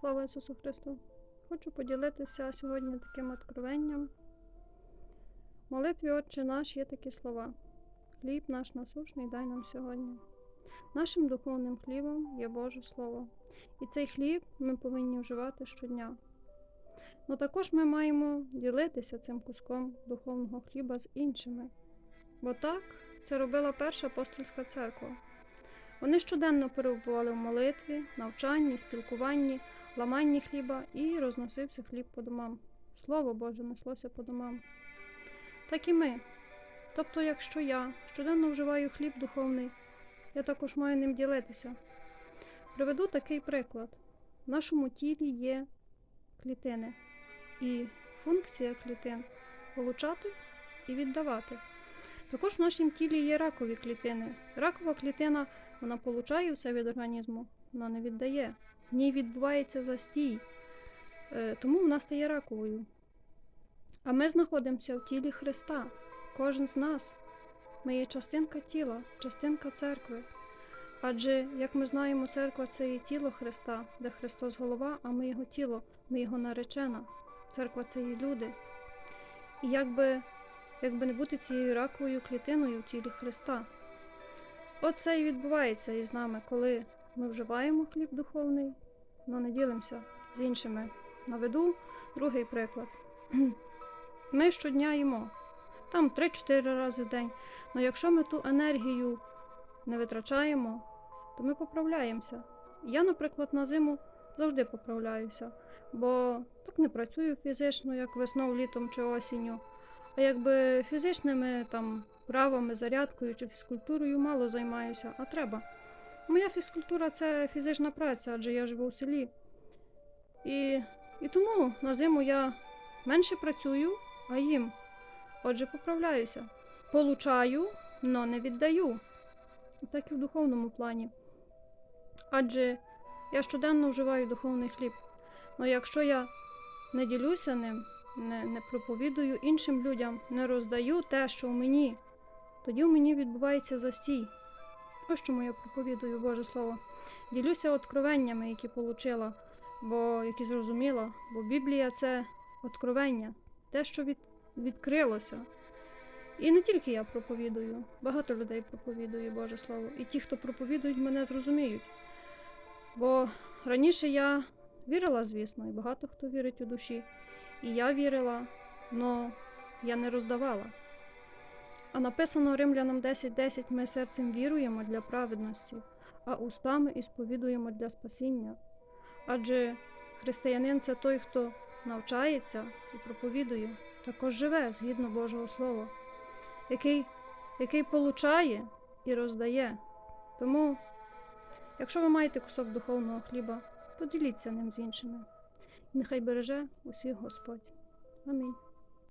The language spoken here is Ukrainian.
Слава Ісусу Христу! Хочу поділитися сьогодні таким откровенням. В молитві Отче наш є такі слова: Хліб наш насушний дай нам сьогодні. Нашим духовним хлібом є Боже Слово. І цей хліб ми повинні вживати щодня. Ну також ми маємо ділитися цим куском духовного хліба з іншими. Бо так це робила перша апостольська церква. Вони щоденно перебували в молитві, навчанні, спілкуванні, ламанні хліба і розносився хліб по домам. Слово Боже неслося по домам. Так і ми. Тобто, якщо я щоденно вживаю хліб духовний, я також маю ним ділитися. Приведу такий приклад: в нашому тілі є клітини, і функція клітин получати і віддавати. Також в нашому тілі є ракові клітини. Ракова клітина вона получає все від організму, вона не віддає. В ній відбувається застій, Е, тому вона стає раковою. А ми знаходимося в тілі Христа. Кожен з нас. Ми є частинка тіла, частинка церкви. Адже, як ми знаємо, церква це є тіло Христа, де Христос голова, а ми його тіло, ми його наречена. Церква це є люди. І якби, якби не бути цією раковою клітиною в тілі Христа. От це і відбувається із нами, коли ми вживаємо хліб духовний, але не ділимося з іншими. Наведу другий приклад. Ми щодня їмо, там 3-4 рази в день. Але якщо ми ту енергію не витрачаємо, то ми поправляємося. Я, наприклад, на зиму завжди поправляюся, бо так не працюю фізично, як весною, літом чи осінню. А якби фізичними там правами, зарядкою чи фізкультурою мало займаюся, а треба. Моя фізкультура це фізична праця, адже я живу в селі. І, і тому на зиму я менше працюю, а їм. Отже, поправляюся. Получаю, но не віддаю. Так і в духовному плані. Адже я щоденно вживаю духовний хліб. Але якщо я не ділюся ним, не, не проповідую іншим людям, не роздаю те, що в мені, тоді в мені відбувається застій. Ось чому я проповідую Боже Слово. Ділюся откровеннями, які отримала, бо які зрозуміла, бо Біблія це откровення, те, що від, відкрилося. І не тільки я проповідую, багато людей проповідує Боже Слово. І ті, хто проповідують, мене зрозуміють. Бо раніше я вірила, звісно, і багато хто вірить у душі. І я вірила, але я не роздавала. А написано Римлянам 10.10 ми серцем віруємо для праведності, а устами і сповідуємо для спасіння. Адже християнин це той, хто навчається і проповідує, також живе згідно Божого Слова, який, який получає і роздає. Тому, якщо ви маєте кусок духовного хліба, поділіться ним з іншими. І нехай береже усіх Господь. Амінь.